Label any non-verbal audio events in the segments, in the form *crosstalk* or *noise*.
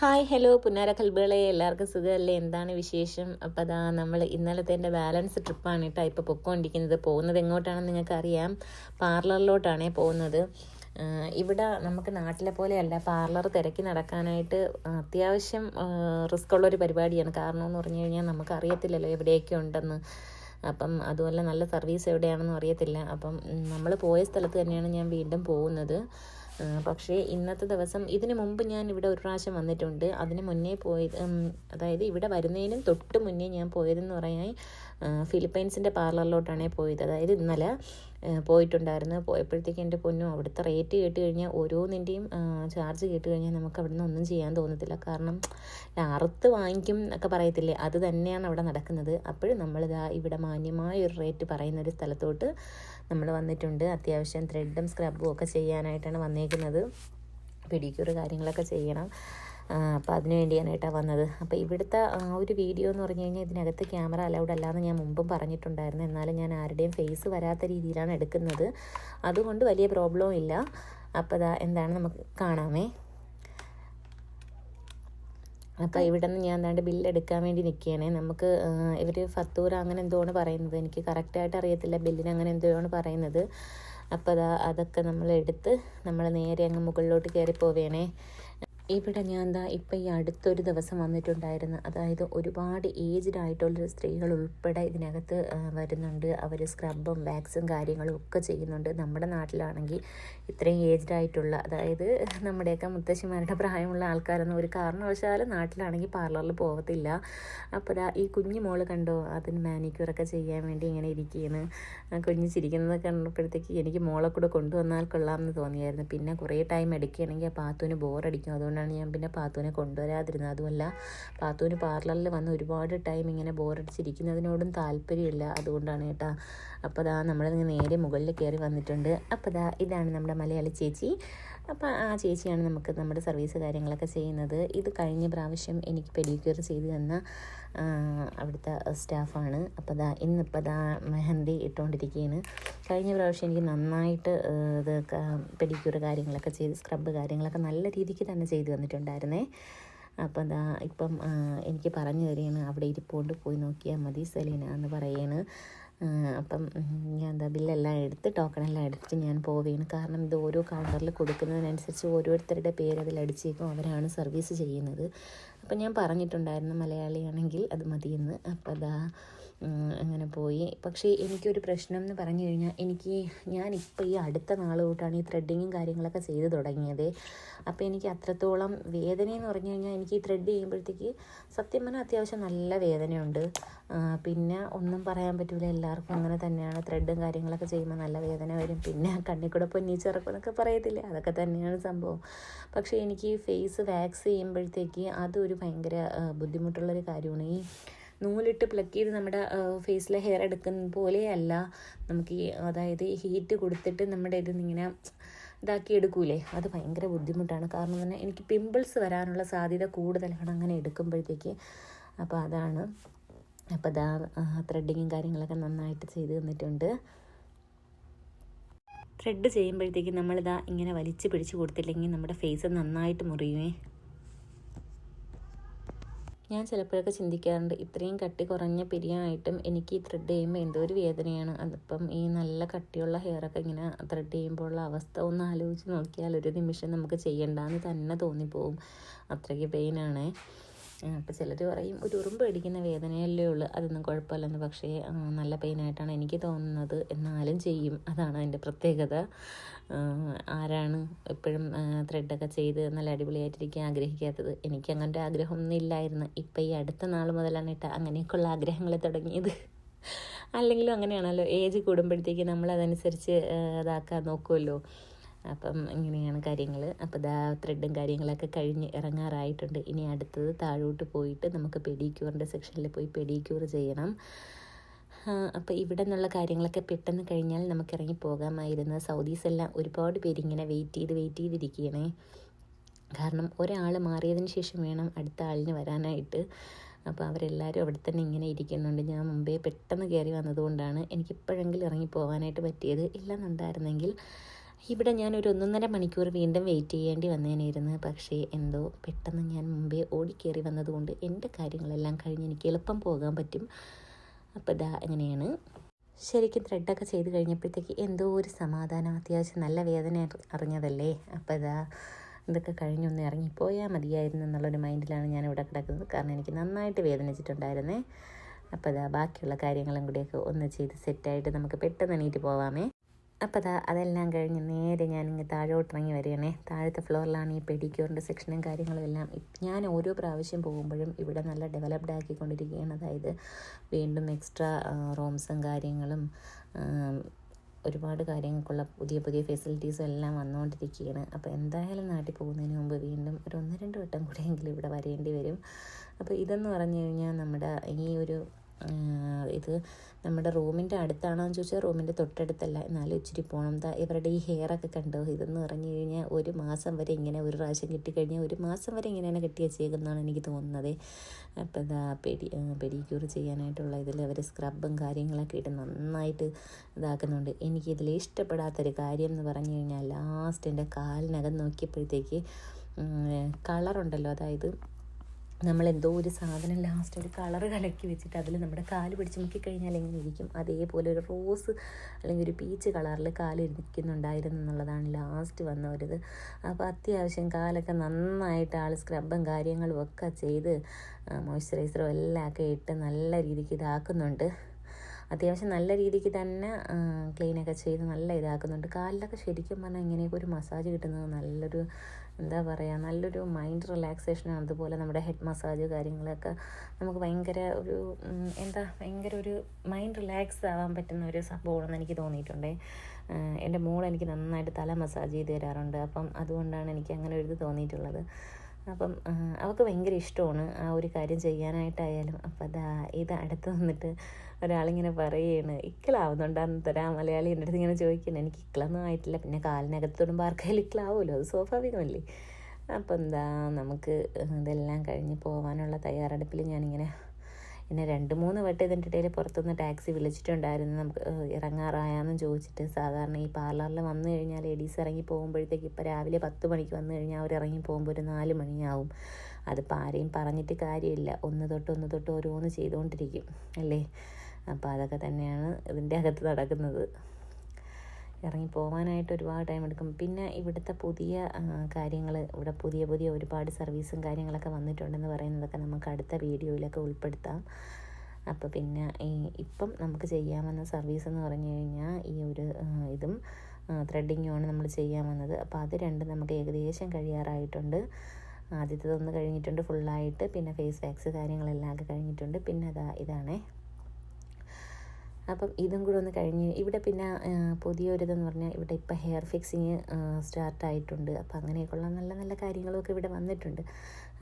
Hi hello പുന്നാര കൽബുകളെ എല്ലാവർക്കും സുഖമല്ലേ? എന്താണ് വിശേഷം? അപ്പോൾ അതാ നമ്മൾ ഇന്നലത്തെ എന്റെ ബാലൻസ് ട്രിപ്പാണ് കേട്ടോ. ഇപ്പോൾ പൊക്കോണ്ടിരിക്കുന്നത് പോകുന്നത് എങ്ങോട്ടാണെന്ന് നിങ്ങൾക്ക് അറിയാം പാർലറിലോട്ടാണേ പോകുന്നത്. ഇവിടെ നമുക്ക് നാട്ടിലെ പോലെയല്ല. പാർലർ തിരക്കി നടക്കാനായിട്ട് അത്യാവശ്യം റിസ്ക് ഉള്ളൊരു പരിപാടിയാണ്. കാരണം എന്ന് പറഞ്ഞു കഴിഞ്ഞാൽ നമുക്ക് അറിയത്തില്ലല്ലോ എവിടെയൊക്കെ ഉണ്ടെന്ന്. അപ്പം അതുപോലെ നല്ല സർവീസ് എവിടെയാണെന്നും അറിയത്തില്ല. അപ്പം നമ്മൾ പോയ സ്ഥലത്ത് തന്നെയാണ് ഞാൻ വീണ്ടും പോകുന്നത്. പക്ഷേ ഇന്നത്തെ ദിവസം ഇതിനു മുമ്പ് ഞാൻ ഇവിടെ ഒരു പ്രാവശ്യം വന്നിട്ടുണ്ട്. അതിന് മുന്നേ പോയത് അതായത് ഇവിടെ വരുന്നതിനും തൊട്ട് മുന്നേ ഞാൻ പോയതെന്ന് പറയാൻ ഫിലിപ്പൈൻസിന്റെ പാർലറിലോട്ടാണ് പോയത്. അതായത് ഇന്നലെ പോയിട്ടുണ്ടായിരുന്നു. പോയപ്പോഴത്തേക്ക് എന്റെ പൊന്നും അവിടുത്തെ റേറ്റ് കേട്ട് കഴിഞ്ഞാൽ ഓരോന്നിന്റെയും ചാർജ് കേട്ട് കഴിഞ്ഞാൽ നമുക്ക് അവിടെ ഒന്നും ചെയ്യാൻ തോന്നത്തില്ല. കാരണം അറുത്ത് വാങ്ങിക്കും എന്നൊക്കെ പറയത്തില്ലേ? അത് തന്നെയാണ് അവിടെ നടക്കുന്നത്. അപ്പോഴും നമ്മളിതാ ഇവിടെ മാന്യമായ ഒരു റേറ്റ് പറയുന്ന ഒരു സ്ഥലത്തോട്ട് നമ്മൾ വന്നിട്ടുണ്ട്. അത്യാവശ്യം ത്രെഡും സ്ക്രബും ഒക്കെ ചെയ്യാനായിട്ടാണ് വന്നേക്കുന്നത്. പെഡിക്യൂർ കാര്യങ്ങളൊക്കെ ചെയ്യണം. അപ്പോൾ അതിന് വേണ്ടിയാണേട്ടാണ് വന്നത്. അപ്പോൾ ഇവിടുത്തെ ഒരു വീഡിയോ എന്ന് പറഞ്ഞു കഴിഞ്ഞാൽ ഇതിനകത്ത് ക്യാമറ അലൗഡ് അല്ലാന്ന് ഞാൻ മുമ്പും പറഞ്ഞിട്ടുണ്ടായിരുന്നു. എന്നാലും ഞാൻ ആരുടെയും ഫേസ് വരാത്ത രീതിയിലാണ് എടുക്കുന്നത്. അതുകൊണ്ട് വലിയ പ്രോബ്ലവും ഇല്ല. അപ്പോൾ എന്താണ് നമുക്ക് കാണാമേ. അപ്പോൾ ഇവിടെ നിന്ന് ഞാൻ എന്താണ്ട് ബില്ല് എടുക്കാൻ വേണ്ടി നിൽക്കുകയാണ് നമുക്ക് ഇവർ ഫത്തൂർ അങ്ങനെ എന്തോ ആണ് പറയുന്നത്. എനിക്ക് കറക്റ്റായിട്ട് അറിയത്തില്ല ബില്ലിന് അങ്ങനെ എന്തോന്ന് പറയുന്നത്. അപ്പോൾ അതാ അതൊക്കെ നമ്മൾ എടുത്ത് നമ്മൾ നേരെ അങ്ങ് മുകളിലോട്ട് കയറി പോവേണേ. ഇവിടെ ഞാൻ എന്താ ഇപ്പം ഈ അടുത്തൊരു ദിവസം വന്നിട്ടുണ്ടായിരുന്നു. അതായത് ഒരുപാട് ഏജ്ഡ് ആയിട്ടുള്ള സ്ത്രീകൾ ഉൾപ്പെടെ ഇതിനകത്ത് വരുന്നുണ്ട്. അവർ സ്ക്രബും വാക്സും കാര്യങ്ങളും ഒക്കെ ചെയ്യുന്നുണ്ട്. നമ്മുടെ നാട്ടിലാണെങ്കിൽ ഇത്രയും ഏജ്ഡ് ആയിട്ടുള്ള അതായത് നമ്മുടെയൊക്കെ മുത്തശ്ശിമാരുടെ പ്രായമുള്ള ആൾക്കാരൊന്നും ഒരു കാരണവശാലും നാട്ടിലാണെങ്കിൽ പാർലറിൽ പോകത്തില്ല അപ്പോൾ ഈ കുഞ്ഞു മോൾ കണ്ടോ? അതിന് മാനിക്യൂറൊക്കെ ചെയ്യാൻ വേണ്ടി ഇങ്ങനെ ഇരിക്കുകയാണ് കുഞ്ഞ് ചിരിക്കുന്നത് കണ്ടപ്പോഴത്തേക്ക് എനിക്ക് മോളെ കൂടെ കൊണ്ടുവന്നാൽ കൊള്ളാമെന്ന് തോന്നിയായിരുന്നു. പിന്നെ കുറേ ടൈം എടുക്കുകയാണെങ്കിൽ ആ പാത്തുവിന് ബോറടിക്കും അതുകൊണ്ടാണ് ഞാൻ പിന്നെ പാത്തുവിനെ കൊണ്ടുവരാതിരുന്നത്. അതുമല്ല പാത്തുവിന് പാർലറിൽ വന്ന് ഒരുപാട് ടൈം ഇങ്ങനെ ബോറടിച്ചിരിക്കുന്നതിനോടും താല്പര്യമില്ല. അതുകൊണ്ടാണ് കേട്ടോ. അപ്പോൾ ദാ നമ്മളിങ്ങനെ നേരെ മുകളിൽ കയറി വന്നിട്ടുണ്ട്. അപ്പോൾ ദാ ഇതാണ് നമ്മുടെ മലയാളി ചേച്ചി. അപ്പോൾ ആ ചേച്ചിയാണ് നമുക്ക് നമ്മുടെ സർവീസ് കാര്യങ്ങളൊക്കെ ചെയ്യുന്നത്. ഇത് കഴിഞ്ഞ പ്രാവശ്യം എനിക്ക് പെഡിക്യൂർ ചെയ്ത് തന്ന അവിടുത്തെ സ്റ്റാഫാണ്. അപ്പോൾ ദാ ഇന്നിപ്പോൾ ദാ മെഹന്തി ഇട്ടുകൊണ്ടിരിക്കുകയാണ് കഴിഞ്ഞ പ്രാവശ്യം എനിക്ക് നന്നായിട്ട് ഇത് പെഡിക്യൂർ കാര്യങ്ങളൊക്കെ ചെയ്ത് സ്ക്രബ് കാര്യങ്ങളൊക്കെ നല്ല രീതിക്ക് തന്നെ ചെയ്ത് തന്നിട്ടുണ്ടായിരുന്നേ. അപ്പം എന്താ ഇപ്പം എനിക്ക് പറഞ്ഞു തരികയാണ് അവിടെ ഇരിപ്പോണ്ട് പോയി നോക്കിയാൽ മതി സെലീന എന്ന് പറയാണ്. അപ്പം ഞാൻ എന്താ ബില്ലെല്ലാം എടുത്ത് ടോക്കണെല്ലാം എടുത്തിട്ട് ഞാൻ പോവുകയാണ് കാരണം ഇത് ഓരോ കൗണ്ടറിൽ കൊടുക്കുന്നതിനനുസരിച്ച് ഓരോരുത്തരുടെ പേര് അതിൽ അടിച്ചേക്കും അവരാണ് സർവീസ് ചെയ്യുന്നത്. അപ്പം ഞാൻ പറഞ്ഞിട്ടുണ്ടായിരുന്നു മലയാളിയാണെങ്കിൽ അത് മതിയെന്ന്. അപ്പം അതാ അങ്ങനെ പോയി. പക്ഷേ എനിക്കൊരു പ്രശ്നം എന്ന് പറഞ്ഞു കഴിഞ്ഞാൽ എനിക്ക് ഞാനിപ്പോൾ ഈ അടുത്ത നാൾ തൊട്ടാണ് ഈ ത്രെഡിങ്ങും കാര്യങ്ങളൊക്കെ ചെയ്ത് തുടങ്ങിയത്. അപ്പോൾ എനിക്ക് അത്രത്തോളം വേദന എന്ന് പറഞ്ഞു കഴിഞ്ഞാൽ എനിക്ക് ഈ ത്രെഡ് ചെയ്യുമ്പോഴത്തേക്ക് സത്യം പറഞ്ഞാൽ അത്യാവശ്യം നല്ല വേദനയുണ്ട്. പിന്നെ ഒന്നും പറയാൻ പറ്റില്ല എല്ലാവർക്കും അങ്ങനെ തന്നെയാണ്. ത്രെഡും കാര്യങ്ങളൊക്കെ ചെയ്യുമ്പോൾ നല്ല വേദന വരും. പിന്നെ കണ്ണിൽ കൂടെ പൊന്നിച്ചിറക്കും എന്നൊക്കെ പറയത്തില്ലേ? അതൊക്കെ തന്നെയാണ് സംഭവം. പക്ഷേ എനിക്ക് ഫേസ് വാക്സ് ചെയ്യുമ്പോഴത്തേക്ക് അതൊരു ഭയങ്കര ബുദ്ധിമുട്ടുള്ളൊരു കാര്യമാണ്. ഈ നൂലിട്ട് പ്ലക്ക് ചെയ്ത് നമ്മുടെ ഫേസിലെ ഹെയർ എടുക്കുന്ന പോലെയല്ല. നമുക്ക് ഈ അതായത് ഹീറ്റ് കൊടുത്തിട്ട് നമ്മുടെ ഇത് ഇങ്ങനെ ഇതാക്കി എടുക്കൂലേ? അത് ഭയങ്കര ബുദ്ധിമുട്ടാണ്. കാരണം തന്നെ എനിക്ക് പിമ്പിൾസ് വരാനുള്ള സാധ്യത കൂടുതലാണ് അങ്ങനെ എടുക്കുമ്പോഴത്തേക്ക്. അപ്പോൾ അതാണ്. അപ്പോൾ ദാ ത്രെഡിങ്ങും കാര്യങ്ങളൊക്കെ നന്നായിട്ട് ചെയ്ത് തന്നിട്ടുണ്ട്. ത്രെഡ് ചെയ്യുമ്പോഴത്തേക്ക് നമ്മളിതാ ഇങ്ങനെ വലിച്ച് പിടിച്ച് കൊടുത്തില്ലെങ്കിൽ നമ്മുടെ ഫേസ് നന്നായിട്ട് മുറിയുമേ ഞാൻ ചിലപ്പോഴൊക്കെ ചിന്തിക്കാറുണ്ട് ഇത്രയും കട്ടി കുറഞ്ഞ പിരിയായിട്ടും എനിക്ക് ഈ ത്രെഡ് ചെയ്യുമ്പോൾ എന്തോ ഒരു വേദനയാണ്. അതിപ്പം ഈ നല്ല കട്ടിയുള്ള ഹെയറൊക്കെ ഇങ്ങനെ ത്രെഡ് ചെയ്യുമ്പോഴുള്ള അവസ്ഥ ഒന്ന് ആലോചിച്ച് നോക്കിയാൽ ഒരു നിമിഷം നമുക്ക് ചെയ്യണ്ടെന്ന് തന്നെ തോന്നിപ്പോവും. അത്രയ്ക്ക് പെയിനാണേ അപ്പോൾ ചിലർ പറയും ഒരു ഉറുമ്പ് അടിക്കുന്ന വേദനയല്ലേ ഉള്ളൂ അതൊന്നും കുഴപ്പമില്ലെന്ന്. പക്ഷേ നല്ല പെയിനായിട്ടാണ് എനിക്ക് തോന്നുന്നത്. എന്നാലും ചെയ്യും. അതാണ് അതിന്റെ പ്രത്യേകത. ആരാണ് എപ്പോഴും ത്രെഡൊക്കെ ചെയ്ത് നല്ല അടിപൊളിയായിട്ടിരിക്കാൻ ആഗ്രഹിക്കാത്തത്? എനിക്ക് അങ്ങനത്തെ ആഗ്രഹമൊന്നും ഇല്ലായിരുന്നു. ഇപ്പം ഈ അടുത്ത നാൾ മുതലാണ് ഇട്ട അങ്ങനെയൊക്കെയുള്ള ആഗ്രഹങ്ങൾ തുടങ്ങിയത്. അല്ലെങ്കിലും അങ്ങനെയാണല്ലോ. ഏജ് കൂടുമ്പോഴത്തേക്ക് നമ്മൾ അതനുസരിച്ച് ഇതാക്കാൻ നോക്കുമല്ലോ അപ്പം ഇങ്ങനെയാണ് കാര്യങ്ങൾ അപ്പോൾ ദാ ത്രെഡും കാര്യങ്ങളൊക്കെ കഴിഞ്ഞ് ഇറങ്ങാറായിട്ടുണ്ട്. ഇനി അടുത്തത് താഴോട്ട് പോയിട്ട് നമുക്ക് പെഡിക്യൂറിന്റെ സെക്ഷനിൽ പോയി പെഡിക്യൂർ ചെയ്യണം. അപ്പോൾ ഇവിടെ നിന്നുള്ള കാര്യങ്ങളൊക്കെ പെട്ടെന്ന് കഴിഞ്ഞാൽ നമുക്ക് ഇറങ്ങി പോകാമായിരുന്നു. സൗദീസ് എല്ലാം ഒരുപാട് പേരിങ്ങനെ വെയിറ്റ് ചെയ്ത് വെയിറ്റ് ചെയ്തിരിക്കുകയാണേ കാരണം ഒരാൾ മാറിയതിന് ശേഷം വേണം അടുത്ത ആളിന് വരാനായിട്ട്. അപ്പോൾ അവരെല്ലാവരും അവിടെ തന്നെ ഇങ്ങനെ ഇരിക്കുന്നുണ്ട്. ഞാൻ മുമ്പേ പെട്ടെന്ന് കയറി വന്നതുകൊണ്ടാണ് എനിക്കിപ്പോഴെങ്കിലും ഇറങ്ങി പോകാനായിട്ട് പറ്റിയത്. ഇല്ലെന്നുണ്ടായിരുന്നെങ്കിൽ ഇവിടെ ഞാൻ ഒരു ഒന്നൊന്നര മണിക്കൂർ വീണ്ടും വെയിറ്റ് ചെയ്യേണ്ടി വന്നേനായിരുന്നു. പക്ഷേ എന്തോ പെട്ടെന്ന് ഞാൻ മുമ്പേ ഓടിക്കേറി വന്നതുകൊണ്ട് എന്റെ കാര്യങ്ങളെല്ലാം കഴിഞ്ഞ് എനിക്ക് എളുപ്പം പോകാൻ പറ്റും. അപ്പോൾ ഇതാ അങ്ങനെയാണ് ശരിക്കും ത്രെഡൊക്കെ ചെയ്ത് കഴിഞ്ഞപ്പോഴത്തേക്ക് എന്തോ ഒരു സമാധാനം അത്യാവശ്യം നല്ല വേദന അറി- അറിഞ്ഞതല്ലേ? അപ്പോൾ ഇതാ ഇതൊക്കെ കഴിഞ്ഞൊന്ന് ഇറങ്ങിപ്പോയാൽ മതിയായിരുന്നു എന്നുള്ളൊരു മൈൻഡിലാണ് ഞാൻ ഇവിടെ കിടക്കുന്നത്. കാരണം എനിക്ക് നന്നായിട്ട് വേദനിച്ചിട്ടുണ്ടായിരുന്നേ. അപ്പോൾ ഇതാ ബാക്കിയുള്ള കാര്യങ്ങളും കൂടിയൊക്കെ ഒന്ന് ചെയ്ത് സെറ്റായിട്ട് നമുക്ക് പെട്ടെന്ന് എണീറ്റ് പോവാമേ. അപ്പോൾ അതാ അതെല്ലാം കഴിഞ്ഞ് നേരെ ഞാനിങ്ങ് താഴോട്ട് ഇറങ്ങി വരികയാണേ. താഴത്തെ ഫ്ലോറിലാണ് ഈ പെഡിക്യൂറിന്റെ സെക്ഷനും കാര്യങ്ങളും എല്ലാം. ഞാൻ ഓരോ പ്രാവശ്യം പോകുമ്പോഴും ഇവിടെ നല്ല ഡെവലപ്ഡ് ആക്കിക്കൊണ്ടിരിക്കുകയാണ്. അതായത് വീണ്ടും എക്സ്ട്രാ റൂംസും കാര്യങ്ങളും ഒരുപാട് കാര്യങ്ങൾക്കുള്ള പുതിയ പുതിയ ഫെസിലിറ്റീസും എല്ലാം വന്നുകൊണ്ടിരിക്കുകയാണ്. അപ്പോൾ എന്തായാലും നാട്ടിൽ പോകുന്നതിന് മുമ്പ് വീണ്ടും ഒരു ഒന്ന് രണ്ട് വട്ടം കൂടെയെങ്കിലും ഇവിടെ വരേണ്ടി വരും. അപ്പോൾ ഇതെന്ന് പറഞ്ഞു കഴിഞ്ഞാൽ നമ്മുടെ ഈ ഒരു ഇത് നമ്മുടെ റൂമിന്റെ അടുത്താണോ എന്ന് ചോദിച്ചാൽ റൂമിന്റെ തൊട്ടടുത്തല്ല. എന്നാലും ഇച്ചിരി പോകണം എന്താ ഇവരുടെ ഈ ഹെയർ ഒക്കെ കണ്ടോ? ഇതെന്ന് പറഞ്ഞു കഴിഞ്ഞാൽ ഒരു മാസം വരെ ഇങ്ങനെ ഒരു പ്രാവശ്യം കിട്ടിക്കഴിഞ്ഞാൽ ഒരു മാസം വരെ ഇങ്ങനെയാണ് കെട്ടി വെച്ചേക്കുന്നതാണ് എനിക്ക് തോന്നുന്നത്. അപ്പോൾ ഇതാ പെഡി പെഡിക്യൂർ ചെയ്യാനായിട്ടുള്ള ഇതിൽ അവർ സ്ക്രബും കാര്യങ്ങളൊക്കെ ഇട്ട് നന്നായിട്ട് ഇതാക്കുന്നുണ്ട്. എനിക്കിതിൽ ഇഷ്ടപ്പെടാത്തൊരു കാര്യം എന്ന് പറഞ്ഞു കഴിഞ്ഞാൽ ലാസ്റ്റ് എന്റെ കാലിനകം നോക്കിയപ്പോഴത്തേക്ക് കളറുണ്ടല്ലോ. അതായത് നമ്മൾ എന്തോ ഒരു സാധനം ലാസ്റ്റ് ഒരു കളർ കലക്കി വെച്ചിട്ട് അതിൽ നമ്മുടെ കാൽ പിടിച്ച് മുക്കിക്കഴിഞ്ഞാൽ എങ്ങനെ ഇരിക്കും? അതേപോലെ ഒരു റോസ് അല്ലെങ്കിൽ ഒരു പീച്ച് കളറിൽ കാൽ ഇരിക്കുന്നുണ്ടായിരുന്നു എന്നുള്ളതാണ് ലാസ്റ്റ് വന്ന ഒരിത്. അപ്പോൾ അത്യാവശ്യം കാലൊക്കെ നന്നായിട്ട് ആൾ സ്ക്രബും കാര്യങ്ങളും ഒക്കെ ചെയ്ത് മോയ്സ്ചറൈസറും എല്ലാം ഒക്കെ ഇട്ട് നല്ല രീതിക്ക് ഇതാക്കുന്നുണ്ട്. അത്യാവശ്യം നല്ല രീതിക്ക് തന്നെ ക്ലീനൊക്കെ ചെയ്ത് നല്ല ഇതാക്കുന്നുണ്ട്. കാലിലൊക്കെ ശരിക്കും പറഞ്ഞാൽ ഇങ്ങനെയൊക്കെ ഒരു മസാജ് കിട്ടുന്നത് നല്ലൊരു എന്താ പറയുക നല്ലൊരു മൈൻഡ് റിലാക്സേഷനാണ് അതുപോലെ നമ്മുടെ ഹെഡ് മസാജ് കാര്യങ്ങളൊക്കെ നമുക്ക് ഭയങ്കര ഒരു എന്താ ഭയങ്കര ഒരു മൈൻഡ് റിലാക്സ് ആവാൻ പറ്റുന്ന ഒരു സംഭവമാണെന്ന് എനിക്ക് തോന്നിയിട്ടുണ്ട്. എന്റെ മോൾ എനിക്ക് നന്നായിട്ട് തല മസാജ് ചെയ്ത് തരാറുണ്ട്. അപ്പം അതുകൊണ്ടാണ് എനിക്ക് അങ്ങനെ ഒരു ഇത് തോന്നിയിട്ടുള്ളത്. അപ്പം അവൾക്ക് ഭയങ്കര ഇഷ്ടമാണ് ആ ഒരു കാര്യം ചെയ്യാനായിട്ടായാലും. അപ്പം അതാ ഇത് അടുത്ത് വന്നിട്ട് ഒരാളിങ്ങനെ പറയുകയാണ് ഇക്കിളാവുന്നുണ്ടാന്ന് തരാം മലയാളി എന്റെ അടുത്ത് ഇങ്ങനെ ചോദിക്കുന്നത് എനിക്ക് ഇക്കിളൊന്നും ആയിട്ടില്ല. പിന്നെ കാലിനകത്ത് തൊടുമ്പോൾ ആർക്കായാലും ഇക്കിളാവുമല്ലോ. അത് സ്വാഭാവികമല്ലേ? അപ്പം എന്താ നമുക്ക് ഇതെല്ലാം കഴിഞ്ഞ് പോകാനുള്ള തയ്യാറെടുപ്പിൽ ഞാനിങ്ങനെ പിന്നെ രണ്ട് മൂന്ന് വട്ടം ഇതിന്റെ ഇടയിൽ പുറത്തുനിന്ന് ടാക്സി വിളിച്ചിട്ടുണ്ടായിരുന്നു. നമുക്ക് ഇറങ്ങാറായെന്നും ചോദിച്ചിട്ട്. സാധാരണ ഈ പാർലറിൽ വന്നു കഴിഞ്ഞാൽ ലേഡീസ് ഇറങ്ങി പോകുമ്പോഴത്തേക്ക് ഇപ്പോൾ രാവിലെ പത്ത് മണിക്ക് വന്നു കഴിഞ്ഞാൽ അവർ ഇറങ്ങി പോകുമ്പോൾ ഒരു നാല് മണിയാവും. അതിപ്പോൾ ആരെയും പറഞ്ഞിട്ട് കാര്യമില്ല. ഒന്ന് തൊട്ട് ഒന്ന് തൊട്ട് ഓരോന്ന് ചെയ്തുകൊണ്ടിരിക്കും അല്ലേ? അപ്പോൾ അതൊക്കെ തന്നെയാണ് ഇതിന്റെ അകത്ത് നടക്കുന്നത്. ഇറങ്ങി പോകാനായിട്ട് ഒരുപാട് ടൈം എടുക്കും. പിന്നെ ഇവിടുത്തെ പുതിയ കാര്യങ്ങൾ ഇവിടെ പുതിയ പുതിയ ഒരുപാട് സർവീസും കാര്യങ്ങളൊക്കെ വന്നിട്ടുണ്ടെന്ന് പറയുന്നതൊക്കെ നമുക്ക് അടുത്ത വീഡിയോയിലൊക്കെ ഉൾപ്പെടുത്താം. അപ്പോൾ പിന്നെ ഈ ഇപ്പം നമുക്ക് ചെയ്യാമെന്ന സർവീസ് എന്ന് പറഞ്ഞു കഴിഞ്ഞാൽ ഈ ഒരു ഇതും ത്രെഡിങ്ങുമാണ് നമ്മൾ ചെയ്യാൻ വന്നത്. അപ്പോൾ അത് രണ്ടും നമുക്ക് ഏകദേശം കഴിയാറായിട്ടുണ്ട്. ആദ്യത്തേതൊന്ന് കഴിഞ്ഞിട്ടുണ്ട് ഫുള്ളായിട്ട് പിന്നെ ഫേസ് വാക്സ് കാര്യങ്ങളെല്ലാം ഒക്കെ കഴിഞ്ഞിട്ടുണ്ട്. പിന്നെ അതാ ഇതാണേ. അപ്പം ഇതും കൂടെ ഒന്ന് കഴിഞ്ഞ് ഇവിടെ പിന്നെ പുതിയൊരിതെന്ന് പറഞ്ഞാൽ ഇവിടെ ഇപ്പോൾ ഹെയർ ഫിക്സിങ് സ്റ്റാർട്ടായിട്ടുണ്ട് അപ്പം അങ്ങനെയൊക്കെയുള്ള നല്ല നല്ല കാര്യങ്ങളൊക്കെ ഇവിടെ വന്നിട്ടുണ്ട്.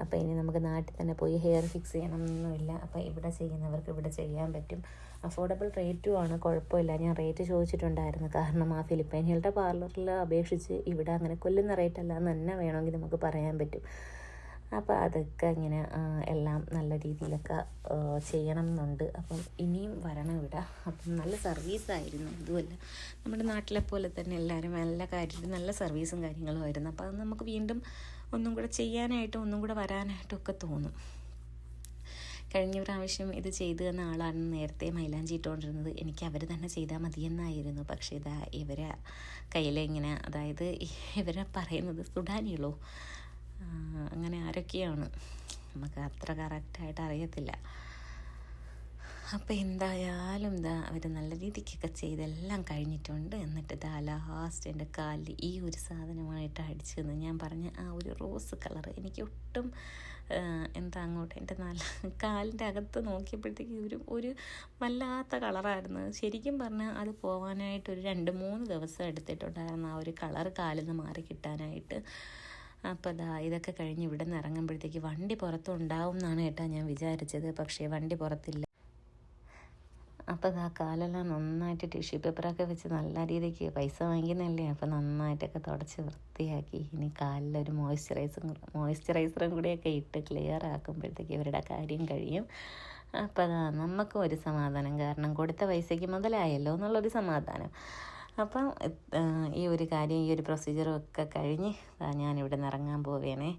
അപ്പോൾ ഇനി നമുക്ക് നാട്ടിൽ തന്നെ പോയി ഹെയർ ഫിക്സ് ചെയ്യണമെന്നൊന്നുമില്ല അപ്പോൾ ഇവിടെ ചെയ്യുന്നവർക്ക് ഇവിടെ ചെയ്യാൻ പറ്റും. അഫോർഡബിൾ റേറ്റും ആണ് കുഴപ്പമില്ല. ഞാൻ റേറ്റ് ചോദിച്ചിട്ടുണ്ടായിരുന്നു. കാരണം ആ ഫിലിപ്പൈനികളുടെ പാർലറിൽ അപേക്ഷിച്ച് ഇവിടെ അങ്ങനെ കൊല്ലുന്ന റേറ്റ് അല്ല എന്ന് തന്നെ വേണമെങ്കിൽ നമുക്ക് പറയാൻ പറ്റും. അപ്പോൾ അതൊക്കെ ഇങ്ങനെ എല്ലാം നല്ല രീതിയിലൊക്കെ ചെയ്യണം എന്നുണ്ട് അപ്പം ഇനിയും വരണം ഇവിടെ. അപ്പം നല്ല സർവീസായിരുന്നു. ഇതുമല്ല നമ്മുടെ നാട്ടിലെ പോലെ തന്നെ എല്ലാവരും നല്ല കാര്യത്തിൽ നല്ല സർവീസും കാര്യങ്ങളും ആയിരുന്നു. അപ്പോൾ അത് നമുക്ക് വീണ്ടും ഒന്നും കൂടെ ചെയ്യാനായിട്ടും ഒന്നും കൂടെ വരാനായിട്ടും ഒക്കെ തോന്നും. കഴിഞ്ഞ പ്രാവശ്യം ഇത് ചെയ്തു തന്ന ആളാണ് നേരത്തെ മൈലാഞ്ചി ഇട്ടുകൊണ്ടിരുന്നത്. എനിക്ക് അവർ തന്നെ ചെയ്താൽ മതിയെന്നായിരുന്നു. പക്ഷേ ഇതാ ഇവരെ കയ്യിൽ ഇങ്ങനെ അതായത് ഇവരെ പറയുന്നത് സുഡാനിയുള്ളൂ അങ്ങനെ ആരൊക്കെയാണ്? നമുക്ക് അത്ര കറക്റ്റായിട്ട് അറിയത്തില്ല. അപ്പോൾ എന്തായാലും ഇതാ അവർ നല്ല രീതിക്കൊക്കെ ചെയ്തെല്ലാം കഴിഞ്ഞിട്ടുണ്ട്. എന്നിട്ട് ഇതാ ലാസ്റ്റ് എന്റെ കാലിൽ ഈ ഒരു സാധനമായിട്ട് അടിച്ചതെന്ന് ഞാൻ പറഞ്ഞ ആ ഒരു റോസ് കളർ എനിക്ക് ഒട്ടും എന്താ അങ്ങോട്ട് എന്റെ നല്ല *laughs* കാലിന്റെ അകത്ത് നോക്കിയപ്പോഴത്തേക്ക് ഒരു ഒരു വല്ലാത്ത കളറായിരുന്നു ശരിക്കും പറഞ്ഞാൽ അത് പോകാനായിട്ട് ഒരു രണ്ട് മൂന്ന് ദിവസം എടുത്തിട്ടുണ്ടായിരുന്നു ആ ഒരു കളർ കാലിൽ നിന്ന് മാറി കിട്ടാനായിട്ട്. അപ്പോൾ ദാ ഇതൊക്കെ കഴിഞ്ഞ് ഇവിടെ നിന്ന് ഇറങ്ങുമ്പോഴത്തേക്ക് വണ്ടി പുറത്തുണ്ടാവും എന്നാണ് കേട്ടാ ഞാൻ വിചാരിച്ചത്. പക്ഷേ വണ്ടി പുറത്തില്ല. അപ്പോൾ ദാ കാലെല്ലാം നന്നായിട്ട് ടിഷ്യൂ പേപ്പറൊക്കെ വെച്ച് നല്ല രീതിക്ക് പൈസ വാങ്ങിക്കുന്നല്ലേ അപ്പോൾ നന്നായിട്ടൊക്കെ തുടച്ച് വൃത്തിയാക്കി. ഇനി കാലിലൊരു മോയ്സ്ചറൈസും മോയ്സ്ചറൈസറും കൂടിയൊക്കെ ഇട്ട് ക്ലിയർ ആക്കുമ്പോഴത്തേക്ക് ഇവരുടെ കാര്യം കഴിയും. അപ്പോൾ അതാ നമുക്കും ഒരു സമാധാനം. കാരണം കൊടുത്ത പൈസയ്ക്ക് മുതലായല്ലോ എന്നുള്ളൊരു സമാധാനം. അപ്പം ഈ ഒരു കാര്യം ഈ ഒരു പ്രൊസീജിയറും ഒക്കെ കഴിഞ്ഞ് ഞാനിവിടെ നിന്ന് ഇറങ്ങാൻ പോവുകയാണേ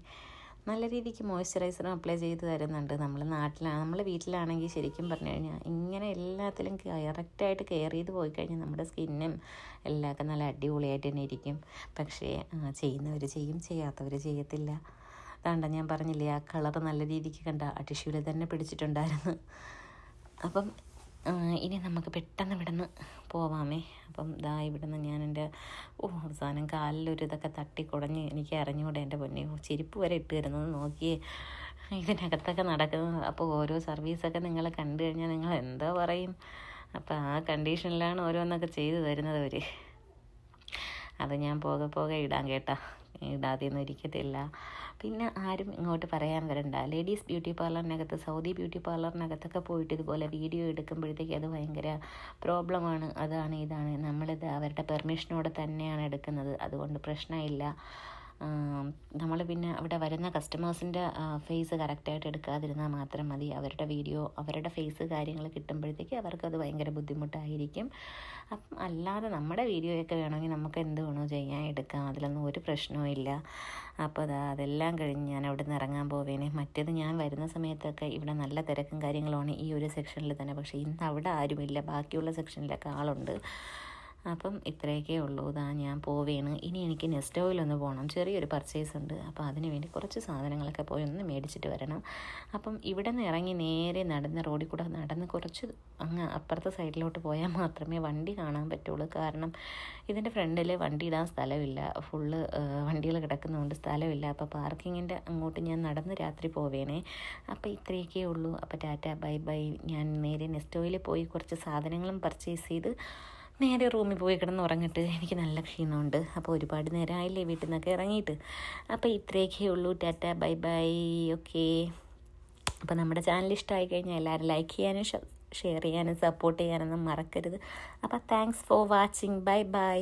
നല്ല രീതിക്ക് മോയ്സ്ചറൈസറും അപ്ലൈ ചെയ്ത് തരുന്നുണ്ട്. നമ്മൾ നാട്ടിലാണ് നമ്മൾ വീട്ടിലാണെങ്കിൽ ശരിക്കും പറഞ്ഞു കഴിഞ്ഞാൽ ഇങ്ങനെ എല്ലാത്തിലും കറക്റ്റായിട്ട് കെയർ ചെയ്ത് പോയി കഴിഞ്ഞാൽ നമ്മുടെ സ്കിന്നും എല്ലാമൊക്കെ നല്ല അടിപൊളിയായിട്ട് തന്നെ ഇരിക്കും. പക്ഷേ ചെയ്യുന്നവർ ചെയ്യും ചെയ്യാത്തവർ ചെയ്യത്തില്ല. അതാണ്ട ഞാൻ പറഞ്ഞില്ലേ ആ കളർ നല്ല രീതിക്ക് കണ്ട ആ ടിഷ്യൂവിൽ തന്നെ പിടിച്ചിട്ടുണ്ടായിരുന്നു. അപ്പം ഇനി നമുക്ക് പെട്ടെന്ന് ഇവിടെ നിന്ന് പോവാമേ. അപ്പം ദാ ഇവിടുന്ന് ഞാൻ എന്റെ ഓ അവസാനം കാലിലൊരു ഇതൊക്കെ തട്ടി കുടഞ്ഞ് എനിക്ക് അറിഞ്ഞുകൂടെ എന്റെ പൊന്നെ. ചെരുപ്പ് വരെ ഇട്ട് തരുന്നത് നോക്കിയേ. ഇതിനകത്തൊക്കെ നടക്കുന്നത് അപ്പോൾ ഓരോ സർവീസൊക്കെ നിങ്ങൾ കണ്ടു കഴിഞ്ഞാൽ നിങ്ങൾ എന്താ പറയും. അപ്പോൾ ആ കണ്ടീഷനിലാണ് ഓരോന്നൊക്കെ ചെയ്തു തരുന്നത് അവർ അത് ഞാൻ പോകെ പോകെ ഇടാം കേട്ടാ. ഇടാതെയൊന്നും ഇരിക്കത്തില്ല. പിന്നെ ആരും ഇങ്ങോട്ട് പറയാൻ വരണ്ട. ലേഡീസ് ബ്യൂട്ടി പാർലറിനകത്ത് സൗദി ബ്യൂട്ടി പാർലറിനകത്തൊക്കെ പോയിട്ട് ഇതുപോലെ വീഡിയോ എടുക്കുമ്പോഴത്തേക്ക് അത് ഭയങ്കര പ്രോബ്ലമാണ് അതാണ് ഇതാണ്. നമ്മളിത് അവരുടെ പെർമിഷനോടെ തന്നെയാണ് എടുക്കുന്നത്. അതുകൊണ്ട് പ്രശ്നമില്ല. നമ്മൾ പിന്നെ അവിടെ വരുന്ന കസ്റ്റമേഴ്സിന്റെ ഫേസ് കറക്റ്റായിട്ട് എടുക്കാതിരുന്നാൽ മാത്രം മതി. അവരുടെ വീഡിയോ അവരുടെ ഫേസ് കാര്യങ്ങൾ കിട്ടുമ്പോഴത്തേക്ക് അവർക്കത് ഭയങ്കര ബുദ്ധിമുട്ടായിരിക്കും. അപ്പം അല്ലാതെ നമ്മുടെ വീഡിയോയൊക്കെ വേണമെങ്കിൽ നമുക്ക് എന്ത് വേണോ ചെയ്യാൻ എടുക്കാം. അതിലൊന്നും ഒരു പ്രശ്നവും ഇല്ല. അപ്പോൾ അത് അതെല്ലാം കഴിഞ്ഞ് ഞാൻ അവിടെ നിന്ന് ഇറങ്ങാൻ പോവേനെ. മറ്റേത് ഞാൻ വരുന്ന സമയത്തൊക്കെ ഇവിടെ നല്ല തിരക്കും കാര്യങ്ങളുമാണ് ഈ ഒരു സെക്ഷനിൽ തന്നെ. പക്ഷേ ഇന്ന് അവിടെ ആരുമില്ല. ബാക്കിയുള്ള സെക്ഷനിലൊക്കെ ആളുണ്ട്. അപ്പം ഇത്രയൊക്കെ ഉള്ളൂ. ഇതാ ഞാൻ പോവേണ്. ഇനി എനിക്ക് നെക്സ്റ്റ് ഓയിലൊന്ന് പോകണം ചെറിയൊരു പർച്ചേസ് ഉണ്ട്. അപ്പോൾ അതിന് വേണ്ടി കുറച്ച് സാധനങ്ങളൊക്കെ പോയി ഒന്ന് മേടിച്ചിട്ട് വരണം. അപ്പം ഇവിടെ നിന്ന് ഇറങ്ങി നേരെ നടന്ന് റോഡിൽ കൂടെ നടന്ന് കുറച്ച് അങ്ങ് അപ്പുറത്തെ സൈഡിലോട്ട് പോയാൽ മാത്രമേ വണ്ടി കാണാൻ പറ്റുള്ളൂ. കാരണം ഇതിന്റെ ഫ്രണ്ടിൽ വണ്ടി ഇടാൻ സ്ഥലമില്ല. ഫുള്ള് വണ്ടികൾ കിടക്കുന്നതുകൊണ്ട് സ്ഥലമില്ല. അപ്പോൾ പാർക്കിങ്ങിന്റെ അങ്ങോട്ട് ഞാൻ നടന്ന് രാത്രി പോവേണേ. അപ്പോൾ ഇത്രയൊക്കെ ഉള്ളൂ. അപ്പോൾ ടാറ്റ ബൈ ബൈ. ഞാൻ നേരെ നെക്സ്റ്റ് ഓയിൽ പോയി കുറച്ച് സാധനങ്ങളും പർച്ചേസ് ചെയ്ത് നേരെ റൂമിൽ പോയി കിടന്ന് ഉറങ്ങിട്ട് എനിക്ക് നല്ല ക്ഷീണമുണ്ട്. അപ്പോൾ ഒരുപാട് നേരമായില്ലേ വീട്ടിൽ നിന്നൊക്കെ ഇറങ്ങിയിട്ട്. അപ്പോൾ ഇത്രയൊക്കെ ഉള്ളൂ. Tata bye bye. ഓക്കെ. അപ്പോൾ നമ്മുടെ ചാനൽ ഇഷ്ടമായി കഴിഞ്ഞാൽ എല്ലാവരും ലൈക്ക് ചെയ്യാനും ഷെയർ ചെയ്യാനും സപ്പോർട്ട് ചെയ്യാനൊന്നും മറക്കരുത്. അപ്പോൾ thanks for watching. Bye bye.